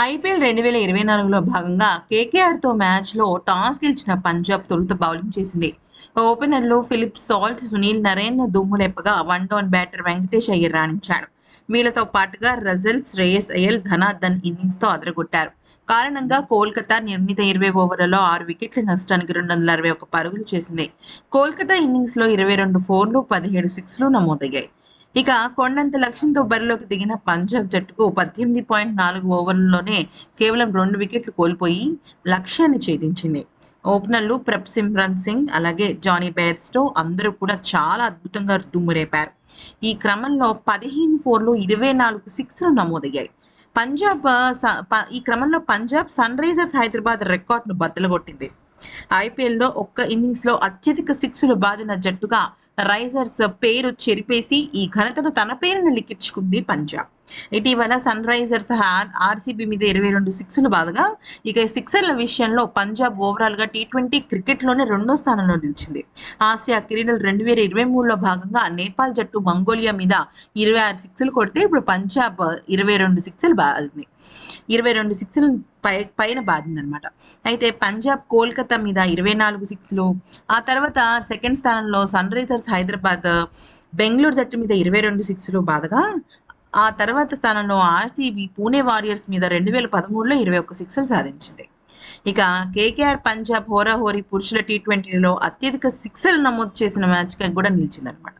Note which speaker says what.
Speaker 1: IPL రెండు వేల ఇరవై నాలుగులో భాగంగా కేకేఆర్తో మ్యాచ్లో టాస్ గెలిచిన పంజాబ్ తొలుత బౌలింగ్ చేసింది. ఓపెనర్లు Philip Salt Sunil Naren దుమ్ములెప్పగా one down batter Venkatesh Iyer రాణించాడు. వీళ్ళతో పాటుగా రజల్ శ్రేయస్ అయ్యల్ ధనాధన్ ఇన్నింగ్స్తో అదరగొట్టారు. కారణంగా కోల్కతా నిర్ణీత ఇరవై ఓవర్లలో ఆరు వికెట్ల నష్టానికి రెండు వందల అరవై ఒక పరుగులు చేసింది. కోల్కతా ఇన్నింగ్స్లో ఇరవై రెండు ఫోర్లు పదిహేడు సిక్స్లు నమోదయ్యాయి. ఇక కొండంత లక్ష్యంతో బరిలోకి దిగిన పంజాబ్ జట్టుకు పద్దెనిమిది పాయింట్ నాలుగు ఓవర్లలోనే కేవలం రెండు వికెట్లు కోల్పోయి లక్ష్యాన్ని ఛేదించింది. ఓపెనర్లు ప్రప్ సిమ్రన్ సింగ్ అలాగే జానీ బేర్స్టో అందరూ కూడా చాలా అద్భుతంగా దుమ్మురేపారు ఈ క్రమంలో పదిహేను ఫోర్లు ఇరవై నాలుగు సిక్స్లు నమోదయ్యాయి. పంజాబ్ ఈ క్రమంలో పంజాబ్ సన్ రైజర్స్ హైదరాబాద్ రికార్డును బద్దలుగొట్టింది. ఐపీఎల్లో ఒక్క ఇన్నింగ్స్లో అత్యధిక సిక్స్లు బాదిన జట్టుగా రైజర్స్ పేరు చెరిపేసి ఈ ఘనతను తన పేరును లిఖించుకుంది పంజాబ్. ఇటీవల సన్ రైజర్స్ ఆర్సీబీ మీద ఇరవై రెండు సిక్స్లు బాధగా ఇక సిక్సర్ల విషయంలో పంజాబ్ ఓవరాల్గా టీ ట్వంటీ క్రికెట్లోనే రెండో స్థానంలో నిలిచింది. ఆసియా క్రీడలు రెండు వేల ఇరవై మూడులో భాగంగా నేపాల్ జట్టు మంగోలియా మీద ఇరవై ఆరు సిక్స్లు కొడితే ఇప్పుడు పంజాబ్ ఇరవై రెండు సిక్స్లు బాధింది. ఇరవై రెండు సిక్స్లు పై పైన బాధిందనమాట అయితే పంజాబ్ కోల్కతా మీద ఇరవై నాలుగు సిక్స్లు ఆ తర్వాత సెకండ్ స్థానంలో సన్ రైజర్స్ హైదరాబాద్ బెంగళూరు జట్టు మీద ఇరవై రెండు సిక్స్లు బాధగా ఆ తర్వాత స్థానంలో ఆర్సీబీ పూణే వారియర్స్ మీద రెండు వేల పదమూడులో ఇరవై ఒక్క సిక్స్లు సాధించింది. ఇక కేకేఆర్ పంజాబ్ హోరాహోరీ పురుషుల టీ ట్వంటీలో అత్యధిక సిక్స్లు నమోదు చేసిన మ్యాచ్గా కూడా నిలిచిందనమాట